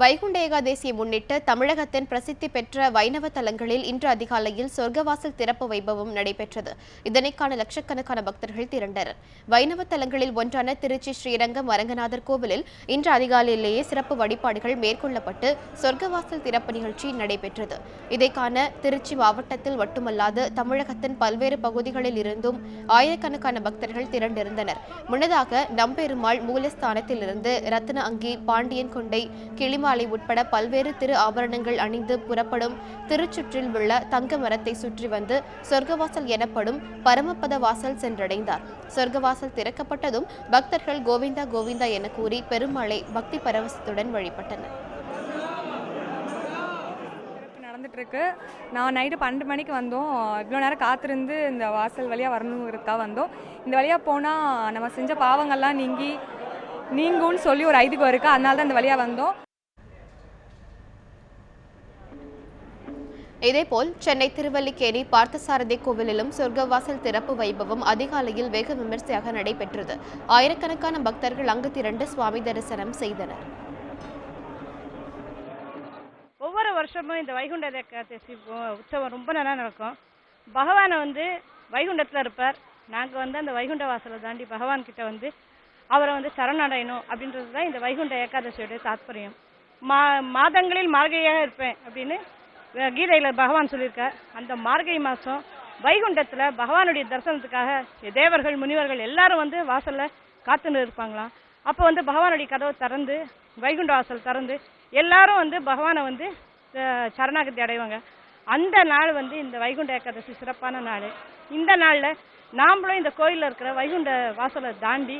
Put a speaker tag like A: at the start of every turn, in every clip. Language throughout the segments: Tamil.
A: வைகுண்ட ஏகாதசியை முன்னிட்டு தமிழகத்தின் பிரசித்தி பெற்ற வைணவ தலங்களில் இன்று அதிகாலையில் சொர்க்கவாசல் திறப்பு வைபவம் நடைபெற்றது. இதனை லட்சக்கணக்கான பக்தர்கள் திரண்டனர். வைணவ தலங்களில் ஒன்றான திருச்சி ஸ்ரீரங்கம் அரங்கநாதர் கோவிலில் இன்று அதிகாலையிலேயே சிறப்பு வழிபாடுகள் மேற்கொள்ளப்பட்டு சொர்க்கவாசல் திறப்பு நிகழ்ச்சி நடைபெற்றது. இதைக்கான திருச்சி மாவட்டத்தில் மட்டுமல்லாது தமிழகத்தின் பல்வேறு பகுதிகளில் இருந்தும் ஆயிரக்கணக்கான பக்தர்கள் திரண்டிருந்தனர். முன்னதாக நம்பெருமாள் மூலஸ்தானத்திலிருந்து ரத்ன அங்கி பாண்டியன் கொண்டை கிளிமாலை உட்பட பல்வேறு திரு ஆபரணங்கள் அணிந்து புறப்படும் திருச்சுற்றில் உள்ள தங்க மரத்தை சுற்றி வந்து சொர்க்கவாசல் எனப்படும் பரமபத வாசல் சென்றடைந்தார். சொர்க்கவாசல் திறக்கப்பட்டதும் பக்தர்கள் கோவிந்தா கோவிந்தா என கூறி பெருமாளை பக்தி பரவசத்துடன் வழிபட்டனர்.
B: நடந்துட்டுருக்கு. நான் நைட்டு பன்னெண்டு மணிக்கு வந்தோம். இவ்வளோ நேரம் காத்திருந்து இந்த வாசல் வழியாக வரணுங்கிறதுக்காக வந்தோம். இந்த வழியாக போனால் நம்ம செஞ்ச பாவங்கள்லாம் நீங்கி நீங்கும்னு சொல்லி ஒரு ஐதீகம் இருக்குது அதனால தான் இந்த வழியாக வந்தோம்.
A: இதேபோல் சென்னை திருவல்லிக்கேணி பார்த்தசாரதி கோவிலிலும் சொர்க்கவாசல் திறப்பு வைபவம் அதிகாலையில் வெகு விமர்சையாக நடைபெற்றது. ஆயிரக்கணக்கான பக்தர்கள் அங்கு திரண்டு சுவாமி தரிசனம் செய்தனர்.
C: ஒவ்வொரு வருஷமும் இந்த வைகுண்ட ஏகாதசி உற்சவம் ரொம்ப நல்லா நடக்கும். பகவானை வந்து வைகுண்டத்தில் இருப்பார். நாங்கள் வந்து அந்த வைகுண்ட வாசலை தாண்டி பகவான் கிட்ட வந்து அவரை வந்து சரணடையணும் அப்படின்றது தான் இந்த வைகுண்ட ஏகாதசியோடைய தாத்பரியம். மா மாதங்களில் மார்கையாக இருப்பேன் அப்படின்னு கீதையில் பகவான் சொல்லியிருக்கார் அந்த மார்கழி மாதம் வைகுண்டத்தில் பகவானுடைய தரிசனத்துக்காக தேவர்கள் முனிவர்கள் எல்லாரும் வந்து வாசலில் காத்துன்னு இருப்பாங்களாம். அப்போ வந்து பகவானுடைய கதவை திறந்து வைகுண்ட வாசல் திறந்து எல்லாரும் வந்து பகவானை வந்து சரணாகதி அடைவாங்க. அந்த நாள் வந்து இந்த வைகுண்ட ஏகாதசி சிறப்பான நாள். இந்த நாளில் நாமளும் இந்த கோயிலில் இருக்கிற வைகுண்ட வாசலை தாண்டி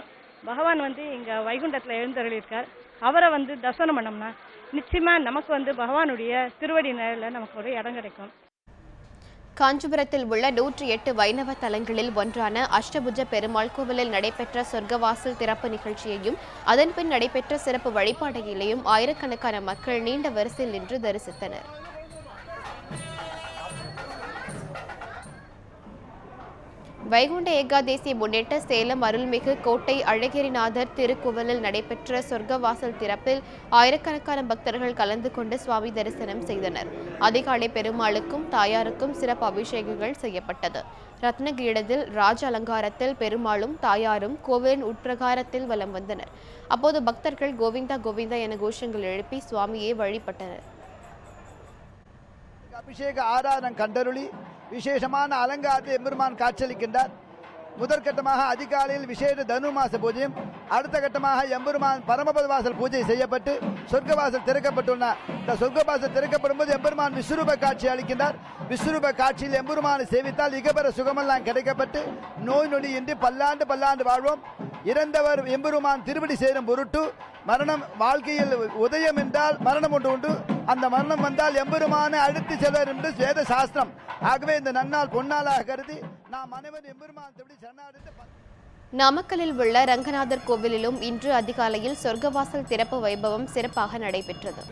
C: பகவான் வந்து இங்கே வைகுண்டத்தில் எழுந்தருளியிருக்கார். அவரை வந்து தரிசனம் பண்ணோம்னா நிச்சயமா நமக்கு வந்து பகவானுடைய திருவடி நிழலில் நமக்கு ஒரு இடம் கிடைக்கும்.
A: காஞ்சிபுரத்தில் உள்ள நூற்றி எட்டு வைணவ தலங்களில் ஒன்றான அஷ்டபுஜ பெருமாள் கோவிலில் நடைபெற்ற சொர்க்கவாசல் திறப்பு நிகழ்ச்சியையும் அதன்பின் நடைபெற்ற சிறப்பு வழிபாடுகளையும் ஆயிரக்கணக்கான மக்கள் நீண்ட வரிசையில் நின்று தரிசித்தனர். வைகுண்ட ஏகாதேசி முன்னிட்டு சேலம் அருள்மிகு கோட்டை அழகிரிநாதர் திருக்குவலில் நடைபெற்ற சொர்க்கவாசல் திறப்பில் ஆயிரக்கணக்கான பக்தர்கள் கலந்து கொண்டு சுவாமி தரிசனம் செய்தனர். அதிகாலை பெருமாளுக்கும் தாயாருக்கும் சிறப்பு அபிஷேகங்கள் செய்யப்பட்டது. ரத்னகிரீடத்தில் ராஜ அலங்காரத்தில் பெருமாளும் தாயாரும் கோவிலின் உட்பிரகாரத்தில் வலம் வந்தனர். அப்போது பக்தர்கள் கோவிந்தா கோவிந்தா என கோஷங்கள் எழுப்பி சுவாமியை வழிபட்டனர்.
D: அபிஷேக ஆராதனம் கண்டருளி விசேஷமான அலங்காரத்தை எம்பெருமான் காட்சியளிக்கின்றார். முதற்கட்டமாக அதிகாலையில் விசேஷ தனுமாச பூஜையும் அடுத்த கட்டமாக எம்பெருமான் பரமபத வாசல் பூஜை செய்யப்பட்டு சொர்க்கவாசல் திறக்கப்பட்டுள்ள இந்த சொர்க்கவாசல் திறக்கப்படும் போது எம்பெருமான் விஸ்வரூப காட்சி அளிக்கின்றார். விஸ்வரூப காட்சியில் எம்பெருமானை சேவித்தால் இகபெற சுகமெல்லாம் கிடைக்கப்பட்டு நோய் நொடி இன்றி பல்லாண்டு பல்லாண்டு வாழ்வோம். இறந்தவர் எம்பெருமான் திருவடி சேரும் பொருட்டு மரணம் வாழ்க்கையில் உதயம் என்றால் மரணம் ஒன்று உண்டு. அந்த மரணம் வந்தால் எம்பெருமானை அழுத்தி செல்வர் என்று வேத சாஸ்திரம் ஆகவே இந்த நன்னாள் பொன்னாளாக கருதி நாம் அனைவரும் எம்பெருமான்
A: நாமக்கல்லில் உள்ள ரங்கநாதர் கோவிலிலும் இன்று அதிகாலையில் சொர்க்கவாசல் திறப்பு வைபவம் சிறப்பாக நடைபெற்றது.